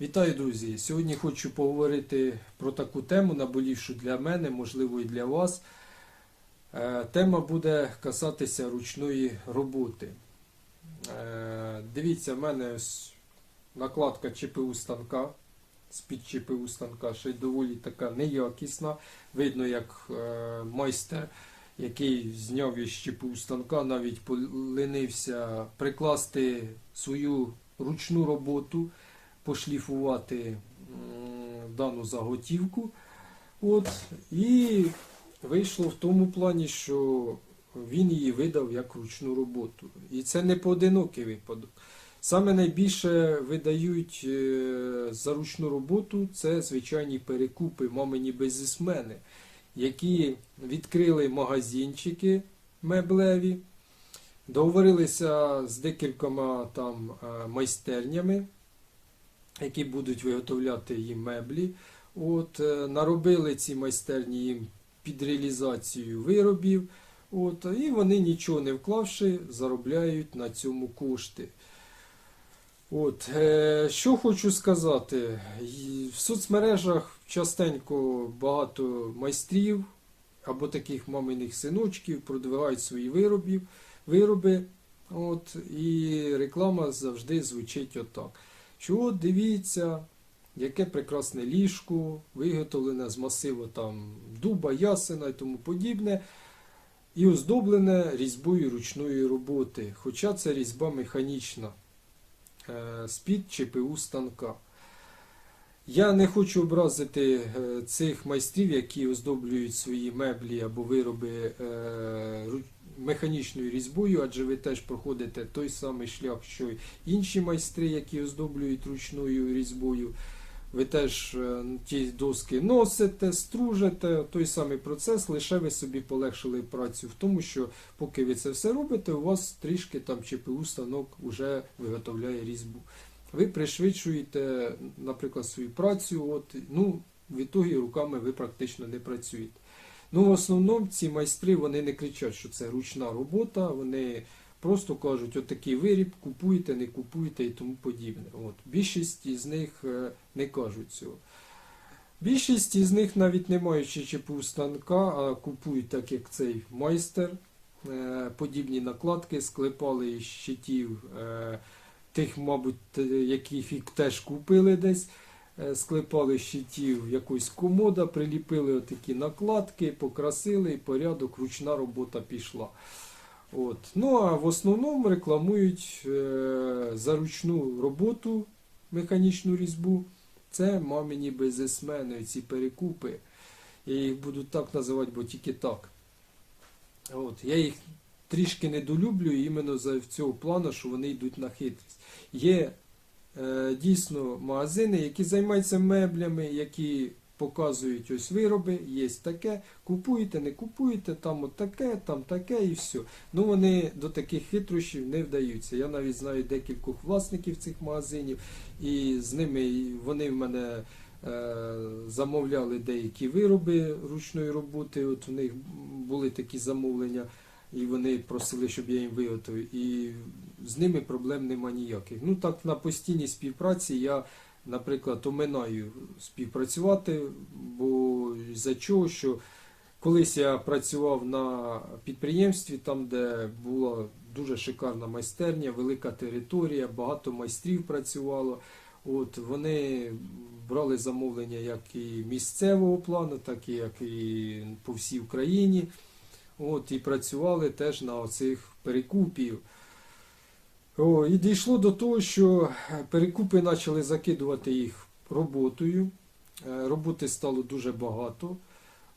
Вітаю, друзі! Сьогодні хочу поговорити про таку тему, наболівшу для мене, можливо, і для вас. Е, Тема буде касатися ручної роботи. Е, Дивіться, в мене ось накладка ЧПУ станка. З-під ЧПУ станка ще й доволі така неякісна. Видно, як е, майстер, який зняв із ЧПУ станка, навіть поленився прикласти свою ручну роботу пошліфувати дану заготівку. От, і вийшло в тому плані, що він її видав як ручну роботу. І це не поодинокий випадок. Саме найбільше видають е, за ручну роботу це звичайні перекупи, мамині бізнесмени, які відкрили магазинчики меблеві, договорилися з декількома там е, майстернями, які будуть виготовляти їм меблі. От, е, наробили ці майстерні їм під реалізацію виробів. От, і вони нічого не вклавши, заробляють на цьому кошти. От, е, що хочу сказати, в соцмережах частенько багато майстрів або таких маминих синочків продвигають свої виробів, вироби. От, і реклама завжди звучить отак. Що дивіться, яке прекрасне ліжко, виготовлене з масиву там, дуба, ясена і тому подібне, і оздоблене різьбою ручної роботи. Хоча це різьба механічна е, з-під ЧПУ станка. Я не хочу образити е, цих майстрів, які оздоблюють свої меблі або вироби е, механічною різьбою, адже ви теж проходите той самий шлях, що й інші майстри, які оздоблюють ручною різьбою. Ви теж е, ті доски носите, стружите, той самий процес, лише ви собі полегшили працю в тому, що поки ви це все робите, у вас трішки там ЧПУ станок вже виготовляє різьбу. Ви пришвидшуєте, наприклад, свою працю, от, ну, в ітогі руками ви практично не працюєте. Ну, в основному ці майстри вони не кричать, що це ручна робота, вони просто кажуть, от такий виріб, купуйте, не купуйте і тому подібне. От. Більшість із них е, не кажуть цього. Більшість із них, навіть не маючи ЧПУ станка, а купують так, як цей майстер, е, подібні накладки, склепали із щитів е, тих, мабуть, яких їх теж купили десь. Е, Склепали щитів якусь комода, приліпили отакі накладки, покрасили і порядок, ручна робота пішла. От. Ну а в основному рекламують е, за ручну роботу, механічну різьбу. Це мамині бізнесмени, ці перекупи. Я їх буду так називати, бо тільки так. От. Я їх трішки недолюблюю іменно за цього плану, що вони йдуть на хитрість. Є дійсно магазини, які займаються меблями, які показують ось вироби, є таке, купуєте, не купуєте, там от таке, там таке і все. Ну вони до таких хитрощів не вдаються. Я навіть знаю декількох власників цих магазинів, і з ними вони в мене е, замовляли деякі вироби ручної роботи. От в них були такі замовлення, і вони просили, щоб я їм виготовив. І з ними проблем нема ніяких. Ну так на постійній співпраці я, наприклад, оминаю співпрацювати, бо за чого, що колись я працював на підприємстві, там, де була дуже шикарна майстерня, велика територія, багато майстрів працювало. От вони брали замовлення як і місцевого плану, так і як і по всій Україні. От, і працювали теж на оцих перекупів. О, і дійшло до того, що перекупи почали закидувати їх роботою. Е, Роботи стало дуже багато.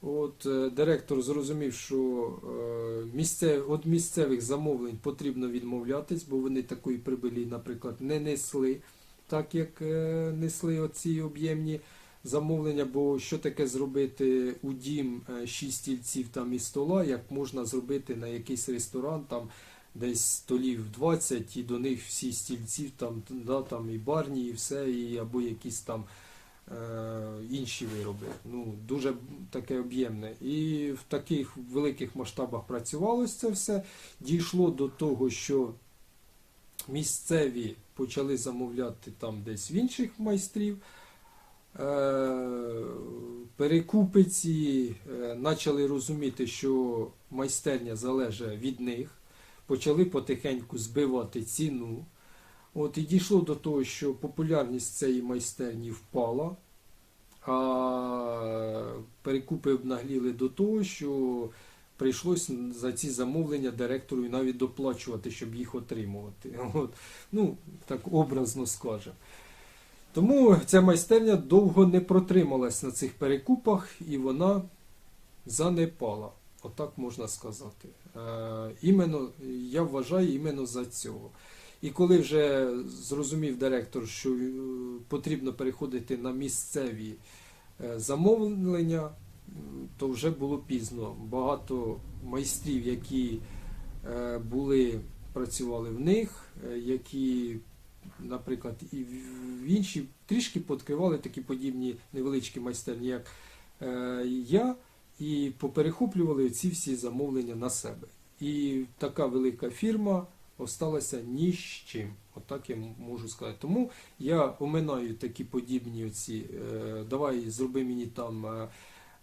От, е, директор зрозумів, що е, місцев, від місцевих замовлень потрібно відмовлятись, бо вони такої прибилі, наприклад, не несли, так як е, несли оці об'ємні замовлення. Бо що таке зробити у дім 6 стільців там і стола, як можна зробити на якийсь ресторан, там десь столів 20, і до них всі стільців, там, да, там і барні, і все, і або якісь там е, інші вироби. Ну, дуже таке об'ємне. І в таких великих масштабах працювалося це все. Дійшло до того, що місцеві почали замовляти там десь в інших майстрів. Е, Перекупиці е, почали розуміти, що майстерня залежить від них, почали потихеньку збивати ціну. От і дійшло до того, що популярність цієї майстерні впала, а перекупи обнагліли до того, що прийшлось за ці замовлення директору і навіть доплачувати, щоб їх отримувати. От. Ну, так образно скажемо. Тому ця майстерня довго не протрималась на цих перекупах і вона занепала. Отак можна сказати. Е, іменно, я вважаю іменно за цього. І коли вже зрозумів директор, що е, потрібно переходити на місцеві е, замовлення, то вже було пізно. Багато майстрів, які були, працювали в них, які, наприклад, і в інші трішки підкривали такі подібні невеличкі майстерні, як я, і поперехоплювали ці всі замовлення на себе. І така велика фірма осталася ні з чим. Отак я можу сказати. Тому я оминаю такі подібні оці. Е, давай зроби мені там е,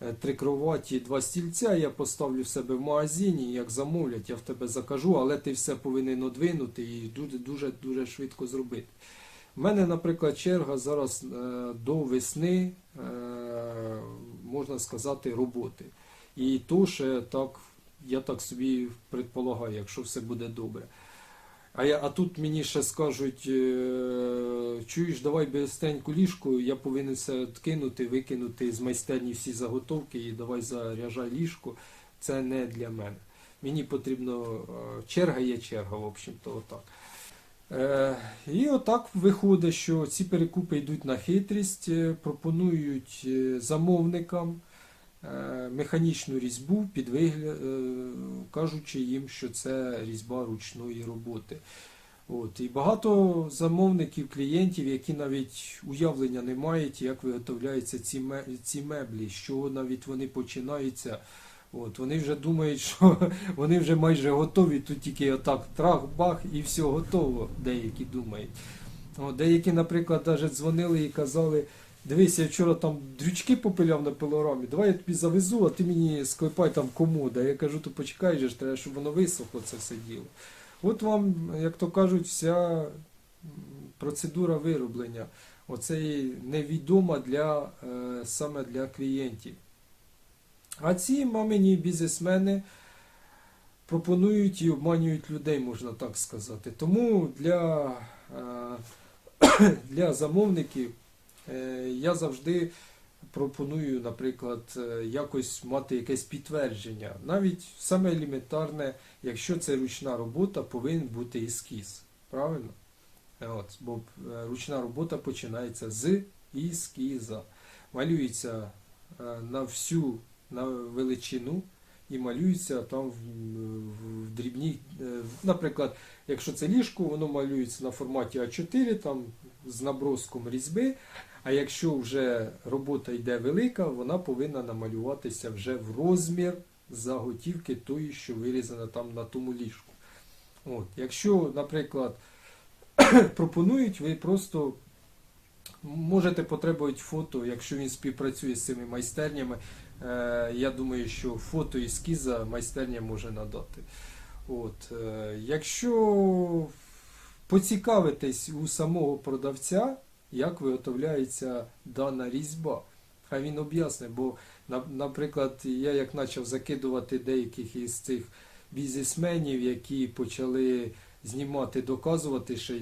е, три кроваті, два стільця, я поставлю в себе в магазині, як замовлять, я в тебе закажу, але ти все повинен одвинути і дуже дуже дуже швидко зробити. У мене, наприклад, черга зараз до весни, можна сказати, роботи. І то ще так, я так собі предполагаю, якщо все буде добре. А, я, а тут мені ще скажуть, е, чуєш, давай безстеньку ліжку, я повинен все кинути, викинути з майстерні всі заготовки і давай заряджай ліжку. Це не для мене. Мені потрібно е, черга є черга, в общем-то, отак. Е, і отак виходить, що ці перекупи йдуть на хитрість, е, пропонують е, замовникам механічну різьбу, під вигля... е, кажучи їм, що це різьба ручної роботи. От. І багато замовників, клієнтів, які навіть уявлення не мають, як виготовляються ці меблі, з чого навіть вони починаються. От, вони вже думають, що вони вже майже готові, тут тільки отак трах-бах і все готово, деякі думають. От, деякі, наприклад, навіть дзвонили і казали, дивись, я вчора там дрючки попиляв на пилорамі, давай я тобі завезу, а ти мені склепай там комода. Я кажу, то почекай же треба, щоб воно висохло це все діло. От вам, як то кажуть, вся процедура вироблення. Оце невідома для, е, саме для клієнтів. А ці мамині бізнесмени пропонують і обманюють людей, можна так сказати. Тому для, е, для замовників е, я завжди пропоную, наприклад, е, якось мати якесь підтвердження. Навіть саме елементарне, якщо це ручна робота, повинен бути ескіз. Правильно? От, бо ручна робота починається з ескіза. Малюється на всю на величину і малюється там в, дрібній. е, Наприклад, якщо це ліжко, воно малюється на форматі А4 там, з наброском різьби. А якщо вже робота йде велика, вона повинна намалюватися вже в розмір заготівки тої, що вирізана там на тому ліжку. От. Якщо, наприклад, пропонують, ви просто можете потребувати фото, якщо він співпрацює з цими майстернями. Е, я думаю, що фото ескіза майстерня може надати. От, е, якщо поцікавитись у самого продавця, як виготовляється дана різьба, хай він об'ясне, бо, наприклад, я як почав закидувати деяких із цих бізнесменів, які почали знімати, доказувати е,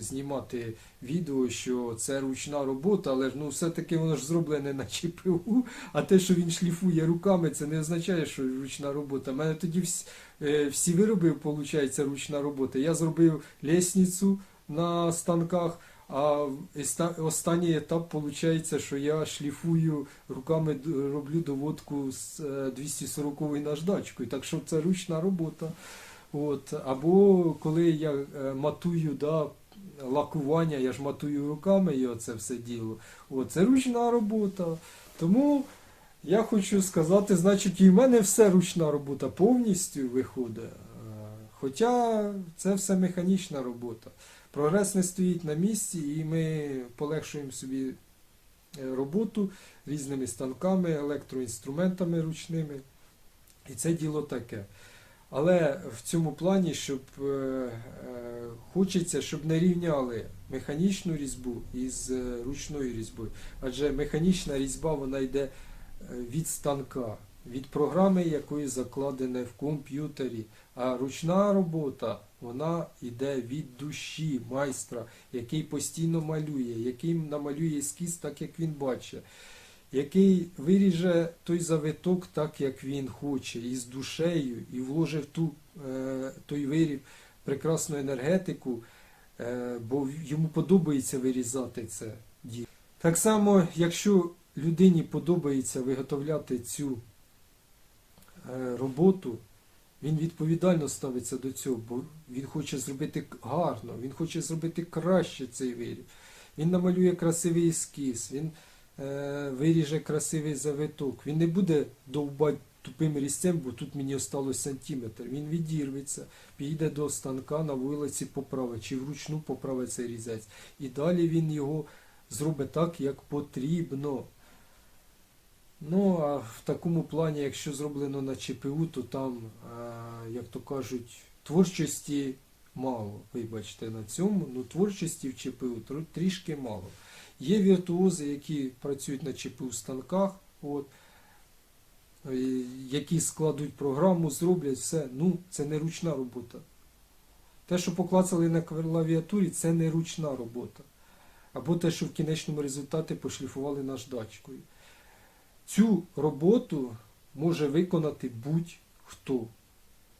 знімати відео, що це ручна робота, але ну все-таки воно ж зроблене на ЧПУ, а те, що він шліфує руками, це не означає, що ручна робота. У мене тоді всі, е, всі вироби, виходить, ручна робота. Я зробив лісницю на станках, а останній етап виходить, що я шліфую руками, роблю доводку з е, 240 наждачкою. Так що це ручна робота. От. Або коли я е, матую да, лакування, я ж матую руками і оце все діло. От, це ручна робота. Тому я хочу сказати, значить, і в мене все ручна робота повністю виходить. Е, Хоча це все механічна робота. Прогрес не стоїть на місці, і ми полегшуємо собі е, роботу різними станками, електроінструментами ручними. І це діло таке. Але в цьому плані, щоб е, е, хочеться, щоб не рівняли механічну різьбу із е, ручною різьбою. Адже механічна різьба вона йде від станка, від програми, якої закладене в комп'ютері. А ручна робота вона йде від душі майстра, який постійно малює, який намалює ескіз так, як він бачить, який виріже той завиток так, як він хоче, із душею, і вложив ту, е, той виріб прекрасну енергетику, е, бо йому подобається вирізати це діло. Так само, якщо людині подобається виготовляти цю е, роботу, він відповідально ставиться до цього, бо він хоче зробити гарно, він хоче зробити краще цей виріб. Він намалює красивий ескіз, він виріже красивий завиток. Він не буде довбати тупим різцем, бо тут мені осталось сантиметр. Він відірветься, піде до станка на вулиці поправить, чи вручну поправить цей різець. І далі він його зробить так, як потрібно. Ну, а в такому плані, якщо зроблено на ЧПУ, то там, е, як то кажуть, творчості мало. Вибачте, на цьому. Ну, творчості в ЧПУ трішки мало. Є віртуози, які працюють на ЧПУ станках, от, е, які складуть програму, зроблять все. Ну, це не ручна робота. Те, що поклацали на клавіатурі, це не ручна робота. Або те, що в кінечному результаті пошліфували наждачкою. Цю роботу може виконати будь-хто.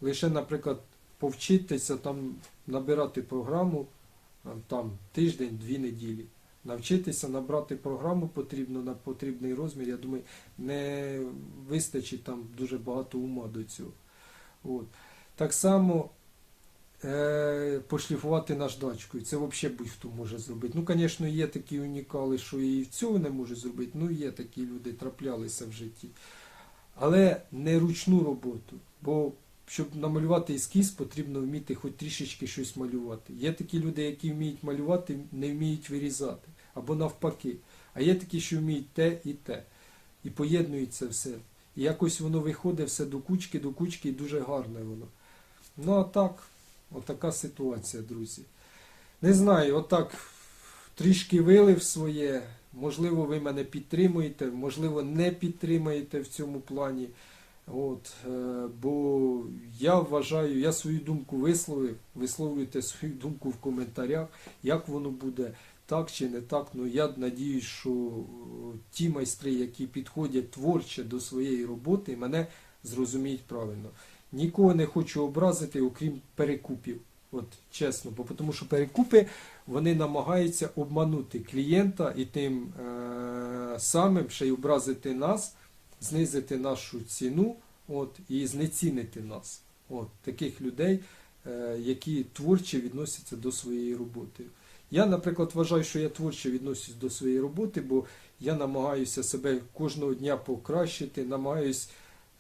Лише, наприклад, повчитися там набирати програму там тиждень-дві неділі. Навчитися набрати програму потрібно на потрібний розмір. Я думаю, не вистачить там дуже багато ума до цього. От. Так само е, пошліфувати наждачкою. Це взагалі будь-хто може зробити. Ну, звісно, є такі унікали, що і цього не може зробити. Ну, є такі люди, траплялися в житті. Але не ручну роботу. Бо щоб намалювати ескіз, потрібно вміти хоч трішечки щось малювати. Є такі люди, які вміють малювати, не вміють вирізати. Або навпаки. А є такі, що вміють те і те. І поєднують це все. І якось воно виходить все до кучки, до кучки, і дуже гарне воно. Ну а так, отака ситуація, друзі. Не знаю, отак трішки вилив своє. Можливо, ви мене підтримуєте, можливо, не підтримаєте в цьому плані. От, е, бо я вважаю, я свою думку висловив, висловлюйте свою думку в коментарях, як воно буде, так чи не так. Ну я надіюсь, що е, ті майстри, які підходять творче до своєї роботи, мене зрозуміють правильно. Нікого не хочу образити, окрім перекупів. От чесно, бо тому що перекупи вони намагаються обманути клієнта і тим е- самим ще й образити нас, знизити нашу ціну от, і знецінити нас. От, таких людей, е- які творче відносяться до своєї роботи. Я, наприклад, вважаю, що я творче відношусь до своєї роботи, бо я намагаюся себе кожного дня покращити, намагаюсь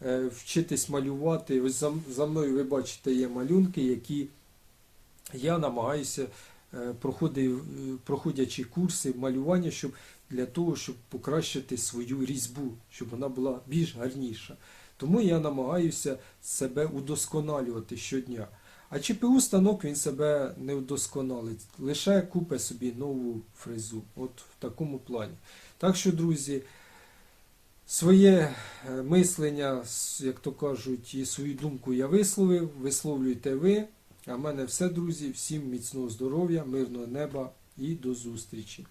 е, вчитись малювати. Ось за, за мною ви бачите є малюнки, які я намагаюся, е, проходив, е, проходячи курси малювання, щоб для того, щоб покращити свою різьбу, щоб вона була більш гарніша. Тому я намагаюся себе удосконалювати щодня. А ЧПУ станок він себе не удосконалить, лише купить собі нову фрезу. От в такому плані. Так що, друзі, своє е, мислення, як то кажуть, і свою думку я висловив, висловлюйте ви. А в мене все, друзі. Всім міцного здоров'я, мирного неба і до зустрічі.